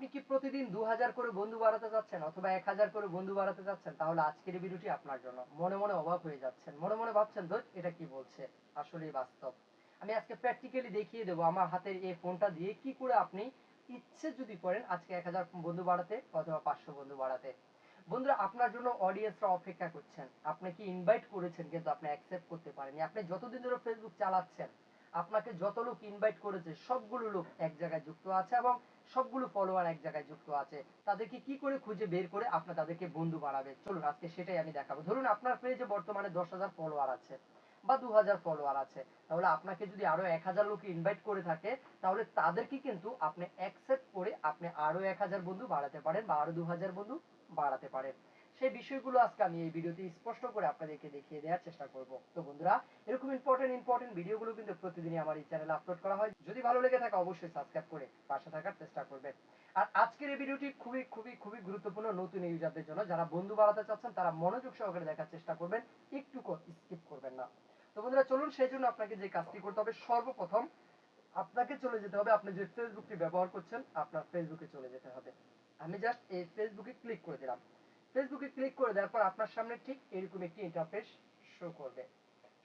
আপনি কি প্রতিদিন দু হাজার করে বন্ধু বাড়াতে যাচ্ছেন অথবা এক হাজার করে বন্ধু বাড়াতে যাচ্ছেন তাহলে আজকের ভিডিওটি আপনার জন্য। মনে মনে অবাক হয়ে যাচ্ছেন। মনে মনে ভাবছেন, ধর, এটা কি বলছে? আসলেই বাস্তব। আমি আজকে প্র্যাকটিক্যালি দেখিয়ে দেবো আমার হাতের এই ফোনটা দিয়ে কি করে আপনি ইচ্ছে যদি করেন আজকে এক হাজার বন্ধু বাড়াতে অথবা পাঁচশো বন্ধু বাড়াতে। বন্ধুরা, আপনার জন্য অডিয়েন্সরা অপেক্ষা করছেন। আপনি কি ইনভাইট করেছেন কিন্তু আপনি অ্যাকসেপ্ট করতে পারেননি? আপনি যতদিন ধরে ফেসবুক চালাচ্ছেন, আপনাকে যত লোক ইনভাইট করেছে, সবগুলো লোক এক জায়গায় যুক্ত আছে এবং সবগুলো ফলোয়ার এক জায়গায় যুক্ত আছে, তাদেরকে কি করে খুঁজে বের করে আপনি তাদেরকে বন্ধু বানাবেন? চলুন, আজকে সেটাই আমি দেখাবো। ধরুন, আপনার পেজে বর্তমানে দশ হাজার ফলোয়ার আছে বা দু হাজার ফলোয়ার আছে। তাহলে আপনাকে যদি আরও এক হাজার লোক ইনভাইট করে থাকে, তাহলে তাদেরকে কিন্তু আপনি অ্যাকসেপ্ট করে আপনি আরও এক হাজার বন্ধু বাড়াতে পারেন বা আরও দু হাজার বন্ধু বাড়াতে পারেন। সেই বিষয়গুলো আজকে আমি এই ভিডিওতে স্পষ্ট করে আপনাদেরকে দেখিয়ে দেওয়ার চেষ্টা করব। তো বন্ধুরা, এরকম ইম্পর্টেন্ট ইম্পর্টেন্ট ভিডিওগুলো কিন্তু প্রতিদিনই আমার এই চ্যানেলে আপলোড করা হয়। যদি ভালো লেগে থাকে, অবশ্যই সাবস্ক্রাইব করে পাশে থাকার চেষ্টা করবেন। আর আজকের এই ভিডিওটি খুবই খুবই খুবই গুরুত্বপূর্ণ নতুন ইউজারদের জন্য। যারা বন্ধু বাড়াতে চাচ্ছেন, তারা মনোযোগ সহকারে দেখার চেষ্টা করবেন। একটু স্কিপ করবেন না। তো বন্ধুরা, চলুন সেই জন্য আপনাকে যে কাজটি করতে হবে, সর্বপ্রথম আপনাকে চলে যেতে হবে। আপনি যে ফেসবুকটি ব্যবহার করছেন, আপনার ফেসবুকে চলে যেতে হবে। আমি জাস্ট এই ফেসবুকে ক্লিক করে দিলাম। ফেসবুকে ক্লিক করে দেওয়ার পর আপনার সামনে ঠিক এরকম একটি ইন্টারফেস শো করবে।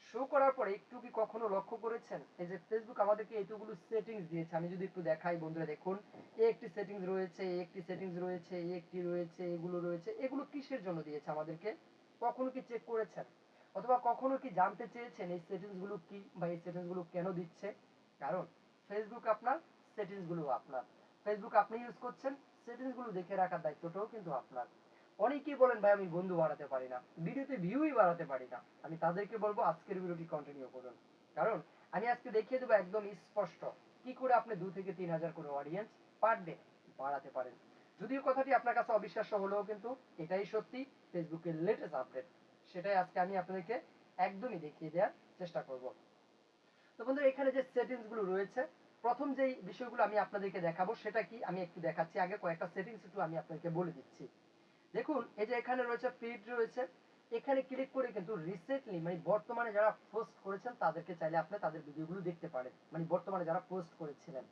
শো করার পরে একটু কি কখনো লক্ষ্য করেছেন? এই যে ফেসবুক আমাদেরকে এইটুকুলো সেটিংস দিয়েছে, আমি যদি একটু দেখাই বন্ধুরা দেখুন এই একটি সেটিংস রয়েছে এই একটি সেটিংস রয়েছে এই একটি রয়েছে, এগুলো রয়েছে, এগুলো কিসের জন্য দিয়েছে আমাদেরকে? কখনো কি চেক করেছেন? অথবা কখনো কি জানতে চেয়েছেন এই সেটিংসগুলো কি বা এই সেটিংসগুলো কেন দিচ্ছে? কারণ ফেসবুক আপনার সেটিংসগুলো আপনার। ফেসবুক আপনি ইউজ করছেন সেটিংসগুলো দেখে রাখার দায়িত্বটাও কিন্তু আপনার। অনেকেই বলেন, ভাই, আমি বন্ধু বাড়াতে পারি না। ভিডিওতে ভিউই বাড়াতে পারি না। আমি তাদেরকে বলব, আজকের ভিডিওটি কন্টিনিউ করুন। কারণ, আমি আজকে দেখিয়ে দেবো একদম স্পষ্ট কি করে আপনি দু থেকে তিন হাজার করে অডিয়েন্স পার ডে বাড়াতে পারেন। যদিও কথাটি আপনার কাছে অবিশ্বাস্য হলেও কিন্তু এটাই সত্যি ফেসবুকের লেটেস্ট আপডেট সেটাই আজকে আমি আপনাদেরকে একদমই দেখিয়ে দেওয়ার চেষ্টা করব। তো বন্ধুরা, এখানে যে সেটিংসগুলো রয়েছে, প্রথম যেই বিষয়গুলো আমি আপনাদেরকে দেখাবো, সেটা কি? আমি একটু দেখাচ্ছি আগে, কয়েকটা সেটিংস একটু আমি আপনাদেরকে বলে দিচ্ছি। দেখুন, এই যে এখানে রয়েছে ফিড রয়েছে, এখানে ক্লিক করে কিন্তু রিসেন্টলি মানে বর্তমানে যারা পোস্ট করেছেন, তাদেরকে চাইলে আপনি তাদের ভিডিওগুলো দেখতে পারেন। মানে বর্তমানে যারা পোস্ট করেছিলেন।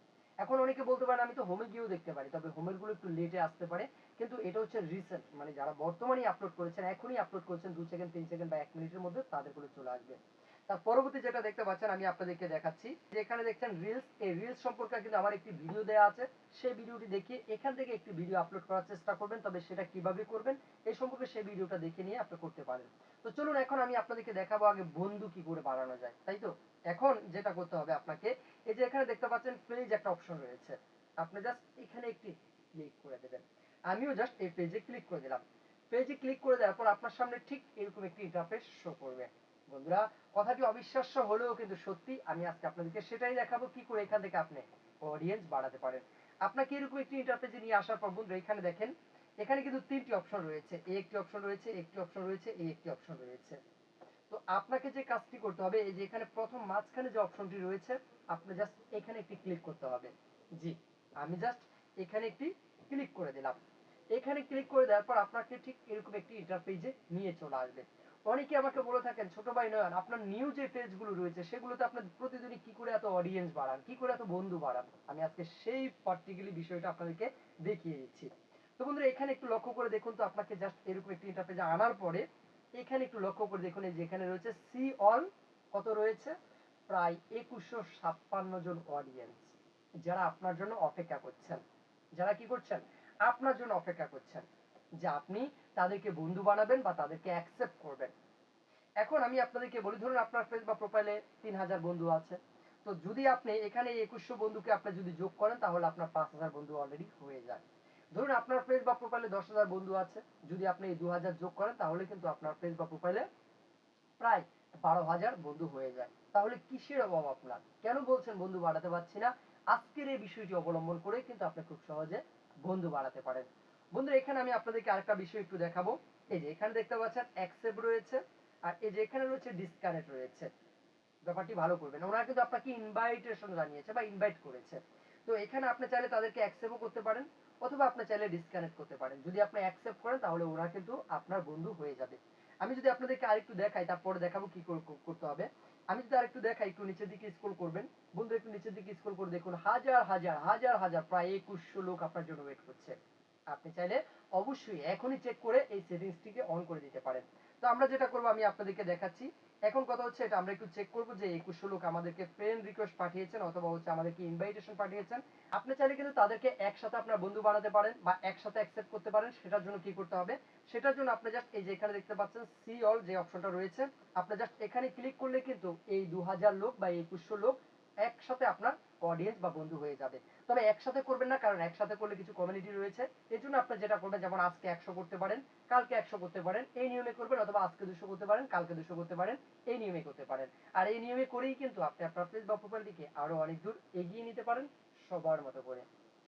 এখন অনেকে বলতে পারেন, আমি তো হোমে গিয়েও দেখতে পারি। তবে হোমেরগুলো একটু লেটে আসতে পারে। কিন্তু এটা হচ্ছে রিসেন্ট মানে যারা বর্তমানেই আপলোড করেছেন, এখনই আপলোড করেছেন, দু সেকেন্ড তিন সেকেন্ড বা এক মিনিটের মধ্যে তাদের তাদেরগুলো চলে আসবে। তার পরবর্তী যেটা দেখতে পাচ্ছেন, আমি আপনাদেরকে দেখাচ্ছি। যে এখানে দেখছেন রিলস এই রিলস সম্পর্কে কিন্তু আমার একটি ভিডিও দেওয়া আছে। সেই ভিডিওটি দেখিয়ে এখান থেকে একটি ভিডিও আপলোড করার চেষ্টা করবেন, তবে সেটা কীভাবে করবেন, এই সম্পর্কে সেই ভিডিওটা দেখে নিয়ে আপনি করতে পারেন। তো চলুন এখন আমি আপনাদেরকে দেখাবো আগে বন্ধু কি করে বাড়ানো যায়, তাই তো? এখন যেটা করতে হবে আপনাকে, এই যে এখানে দেখতে পাচ্ছেন পেজ একটা অপশন রয়েছে। আপনি জাস্ট এখানে একটি ক্লিক করে দেবেন। আমিও জাস্ট এই পেজে ক্লিক করে দিলাম। পেজে ক্লিক করে দেওয়ার পর আপনার সামনে ঠিক এরকম একটি ইন্টারফেস শো করবে। বন্ধুরা, কথাটি অবিশ্বাস্য হলেও কিন্তু সত্যি। আমি আজকে আপনাদেরকে সেটাই দেখাবো কি করে এখান থেকে আপনি অডিয়েন্স বাড়াতে পারেন। আপনাকে এরকম একটি ইন্টারফেসে নিয়ে আসার পর বন্ধুরা, এখানে দেখেন, এখানে কিন্তু তিনটি অপশন রয়েছে। এই একটি অপশন রয়েছে একটি অপশন রয়েছে এই একটি অপশন রয়েছে। তো আপনাকে যে কাজটি করতে হবে, এই যে এখানে প্রথম মাঝখানে যে অপশনটি রয়েছে, আপনি জাস্ট এখানে একটি ক্লিক করতে হবে। জি, আমি জাস্ট এখানে একটি ক্লিক করে দিলাম। এখানে ক্লিক করে দেওয়ার পর আপনাকে ঠিক এরকম একটি ইন্টারফেসে নিয়ে চলে আসবে। অনেকে আমাকে বলে থাকেন, ছোট ভাই নয়ন আপনার নিউ যে পেজগুলো রয়েছে, সেগুলোতে আপনার প্রতিদিনই কি করে এত অডিয়েন্স বাড়ান, কি করে এত বন্ধু বাড়ান? আমি আজকে সেই পার্টিকুলার বিষয়টা আপনাদেরকে দেখিয়ে দিচ্ছি। তো বন্ধুরা, এখানে একটু লক্ষ্য করে দেখুন তো, আপনাকে জাস্ট এরকম একটি ইন্টারফেসে আনার পরে এখানে একটু লক্ষ্য করে দেখুন, এই যে এখানে রয়েছে সি অল কত রয়েছে? প্রায় একুশশো ছাপ্পান্ন জন অডিয়েন্স যারা আপনার জন্য অপেক্ষা করছেন। যারা কি করছেন? আপনার জন্য অপেক্ষা করছেন যে আপনি তাদেরকে বন্ধু বানাবেন বা তাদেরকে অ্যাকসেপ্ট করবেন। এখন আমি আপনাদেরকে বলি, ধরুন আপনার ফেস বা প্রোফাইলে তিন হাজার বন্ধু আছে। তো যদি আপনি এখানে একুশশো বন্ধুকে আপনি যদি যোগ করেন, তাহলে আপনার পাঁচ হাজার বন্ধু অলরেডি হয়ে যায়। ধরুন আপনার ফেস বা প্রোফাইলে দশ হাজার বন্ধু আছে। যদি আপনি এই দু হাজার যোগ করেন, তাহলে কিন্তু আপনার ফেস বা প্রোফাইলে প্রায় বারো হাজার বন্ধু হয়ে যায়। তাহলে কিসের অভাব আপনার? কেন বলছেন বন্ধু বাড়াতে পারছি না? আজকের এই বিষয়টি অবলম্বন করে কিন্তু আপনি খুব সহজে বন্ধু বাড়াতে পারেন। বন্ধুরা, এখানে আমি আপনাদেরকে আরেকটা বিষয় একটু দেখাবো। এই যে, এখানে দেখতে পাচ্ছেন অ্যাকসেপ্ট রয়েছে আর এই যে, এখানে রয়েছে ডিসকানেক্ট রয়েছে। ব্যাপারটি ভালো করবেন। ওনারা কিন্তু আপনাকে ইনভাইটেশন জানিয়েছে বা ইনভাইট করেছে। তো এখানে আপনি চাইলে তাদেরকে অ্যাকসেপ্টও করতে পারেন অথবা আপনি চাইলে ডিসকানেক্ট করতে পারেন। যদি আপনি অ্যাকসেপ্ট করেন, তাহলে ওরা কিন্তু আপনার বন্ধু হয়ে যাবে। আমি যদি আপনাদেরকে আরেকটু দেখাই, তারপরে দেখাবো কি করতে হবে। আমি যদি আরেকটু দেখাই, একটু নিচের দিকে স্ক্রল করবেন। বন্ধু একটু নিচের দিকে স্ক্রল করে দেখুন, হাজার হাজার হাজার হাজার, প্রায় একুশশো লোক আপনার জন্য ওয়েট করছে। আপনি চাইলে অবশ্যই এখনই চেক করে এই সেটিংসটিকে অন করে দিতে পারেন। তো আমরা যেটা করব, আমি আপনাদেরকে দেখাচ্ছি। এখন কথা হচ্ছে এটা, আমরা একটু চেক করব যে একুশশো লোক আমাদেরকে ফ্রেন্ড রিকোয়েস্ট পাঠিয়েছেন অথবা হচ্ছে আমাদেরকে ইনভাইটেশন পাঠিয়েছেন। আপনি চাইলে কিন্তু তাদেরকে একসাথে আপনার বন্ধু বানাতে পারেন বা একসাথে অ্যাকসেপ্ট করতে পারেন, সেটার জন্য কি করতে হবে? সেটার জন্য আপনি জাস্ট এই যে এখানে দেখতে পাচ্ছেন সি অল যে অপশনটা রয়েছে, আপনি জাস্ট এখানে ক্লিক করলে কিন্তু এই দু হাজার লোক বা একুশশো লোক একসাথে আপনার অডিয়েন্স বা বন্ধু হয়ে যাবে। তবে একসাথে করবেন না, কারণ একসাথে করলে কিছু কমিউনিটি রয়েছে। এই জন্য আপনার যেটা করবেন, যেমন আজকে একশো করতে পারেন, কালকে একশো করতে পারেন, এই নিয়মে করবেন, অথবা আজকে দুশো করতে পারেন, কালকে দুশো করতে পারেন, এই নিয়মে করতে পারেন। আর এই নিয়মে করেই কিন্তু আপনি আপনার ফেস বা প্রোফাইলটিকে আরও অনেক দূর এগিয়ে নিতে পারেন, সবার মতো করে।